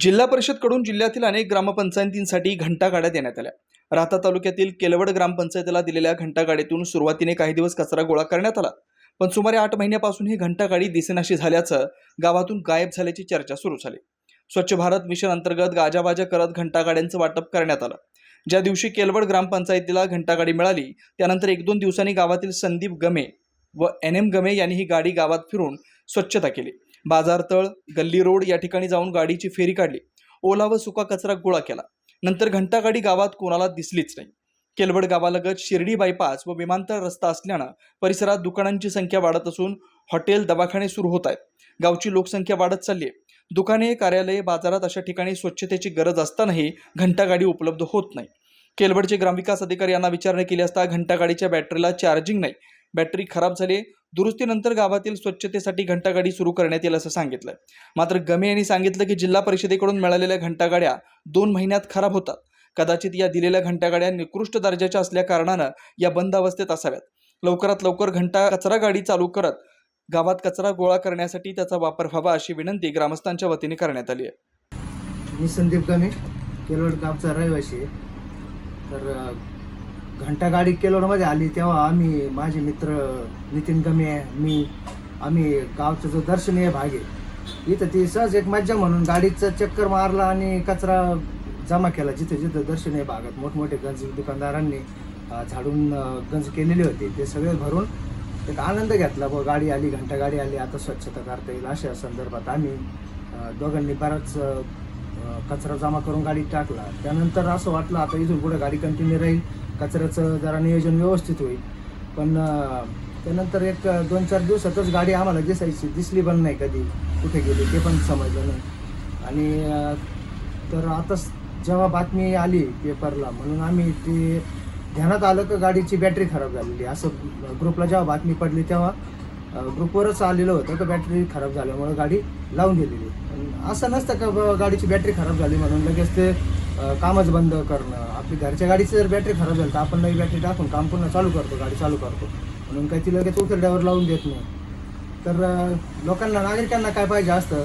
जिल्हा परिषदकडून जिल्ह्यातील अनेक ग्रामपंचायतींसाठी घंटागाड्या देण्यात आल्या. राहता तालुक्यातील केलवड ग्रामपंचायतीला दिलेल्या घंटागाडीतून सुरुवातीने काही दिवस कचरा गोळा करण्यात आला. पण सुमारे आठ महिन्यापासून ही घंटागाडी दिसेनाशी झाल्याचं गावातून गायब झाल्याची चर्चा सुरू झाली. स्वच्छ भारत मिशन अंतर्गत गाजाबाजा करत घंटागाड्यांचं वाटप करण्यात आलं. ज्या दिवशी केलवड ग्रामपंचायतीला घंटागाडी मिळाली त्यानंतर एक दोन दिवसांनी गावातील संदीप गमे व एन एम गमे यांनी ही गाडी गावात फिरून स्वच्छता केली. बाजारतळ गल्ली रोड या ठिकाणी जाऊन गाडीची फेरी काढली. ओला व सुका कचरा गोळा केला. नंतर घंटागाडी गावात कोणाला दिसलीच नाही. केलवड गावालगत शिर्डी बायपास व विमानतळ रस्ता असल्यानं परिसरात दुकानांची संख्या वाढत असून हॉटेल दवाखाने सुरू होत आहेत. गावची लोकसंख्या वाढत चालली आहे. दुकाने कार्यालये बाजारात अशा ठिकाणी स्वच्छतेची गरज असतानाही घंटागाडी उपलब्ध होत नाही. केलवडचे ग्रामविकास अधिकारी यांना विचारणा केली असता घंटागाडीच्या बॅटरीला चार्जिंग नाही. बॅटरी खराब झाली दुरुस्तीनंतर गावातील स्वच्छतेसाठी घंटागाडी सुरू करण्यात येईल असं सांगितलं मात्र गमे यांनी सांगितलं की जिल्हा परिषदेकडून मिळालेल्या घंटागाड्या दोन महिन्यात खराब होतात. कदाचित या दिलेल्या घंटागाड्या निकृष्ट दर्जाच्या असल्या कारणानं या बंद अवस्थेत असाव्यात. लवकरात लवकर घंटा कचरा गाडी चालू करत गावात कचरा गोळा करण्यासाठी त्याचा वापर व्हावा अशी विनंती ग्रामस्थांच्या वतीने करण्यात आली आहे. मी संदीप गमे केलोड गावचा रहिवासी आहे. तर घंटागाडी घंटा गाडी केलोडमध्ये आली तेव्हा आम्ही माझे मित्र नितीन गमे मी आम्ही गावचा जो दर्शनीय भाग आहे इथं ती सहज एक मज्जा म्हणून गाडीचं चक्कर मारला आणि कचरा जमा केला जिथे जिथं दर्शनीय भागात मोठमोठे गंज दुकानदारांनी झाडून गंज केलेले होते ते सगळे भरून एक आनंद घेतला बुवा गाडी आली घंटा गाडी आली आता स्वच्छता करता येईल अशा संदर्भात आम्ही दोघांनी बराच कचरा जमा करून गाडीत टाकला त्यानंतर असं वाटलं आता इथून पुढे गाडी कंटिन्यू राहील. कचऱ्याचं जरा नियोजन व्यवस्थित होईल. पण त्यानंतर एक दोन चार दिवसातच गाडी आम्हाला दिसायची. दिसली पण नाही कधी. कुठे गेली ते पण समजलं नाही. आणि तर आताच जेव्हा बातमी आली पेपरला म्हणून आम्ही ते ध्यानात आलं का गाडीची बॅटरी खराब झालेली असं ग्रुपला जेव्हा बातमी पडली तेव्हा ग्रुपवरच आलेलं होतं का बॅटरी खराब झाल्यामुळं गाडी लावून गेलेली पण असं नसतं का गाडीची बॅटरी खराब झाली म्हणून लगेच ते कामच बंद करणं. आपली घरच्या गाडीची जर बॅटरी खराब झाली तर आपण नवी बॅटरी टाकून काम पुन्हा चालू करतो गाडी चालू करतो. म्हणून काही ती लगेच उतरड्यावर लावून देत नाही. तर लोकांना नागरिकांना काय पाहिजे असतं?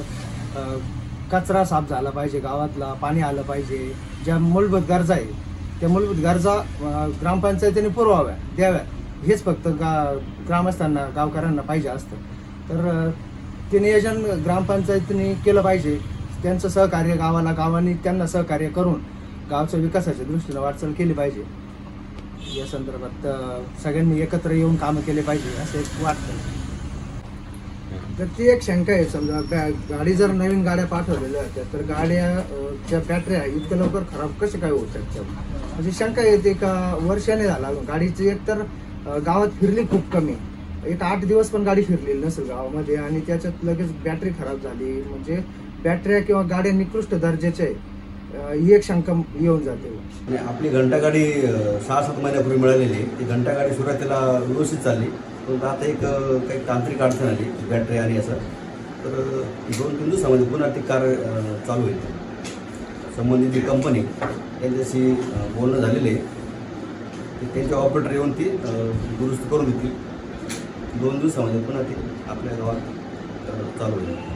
कचरा साफ झाला पाहिजे गावातला पाणी आलं पाहिजे. ज्या मूलभूत गरजा आहे त्या मूलभूत गरजा ग्रामपंचायतीने पुरवाव्या द्याव्या. हेच फक्त गा ग्रामस्थांना गावकऱ्यांना पाहिजे असतं. तर ते नियोजन ग्रामपंचायतीने केलं पाहिजे. त्यांचं सहकार्य गावाला गावाने त्यांना सहकार्य करून गावच्या विकासाच्या दृष्टीनं वाटचाल केली पाहिजे. या संदर्भात सगळ्यांनी एकत्र येऊन कामं केले पाहिजे असं एक वाटतं. तर ती एक शंका आहे समजा गाडी जर नवीन गाड्या पाठवलेल्या होत्या तर गाड्या ज्या बॅटऱ्या इतक्या लवकर खराब कसे काय होऊ शकतात? अशी शंका येते का? वर्षाने झाला गाडीचं गाडीची एक तर गावात फिरली खूप कमी. एक आठ दिवस पण गाडी फिरलेली नसेल गावामध्ये आणि त्याच्यात लगेच बॅटरी खराब झाली. म्हणजे बॅटऱ्या किंवा गाड्या निकृष्ट दर्जाच्या आहे. ही एक शंका येऊन जाते. आणि आपली घंटागाडी सहा सात महिन्यापूर्वी मिळालेली आहे. ती घंटागाडी सुरुवातीला व्यवस्थित चालली. पण आता एक काही तांत्रिक अडचण आली बॅटरी आणि असं. तर दोन तीन दिवसामध्ये पुन्हा ती कार चालू होईल. संबंधित जी कंपनी त्यांच्याशी बोलणं झालेलं आहे. त्यांचे ऑपरेटर येऊन ती दुरुस्त करून देतील दोन दिवसामध्ये पुन्हा ते आपल्या गावात चालू होईल.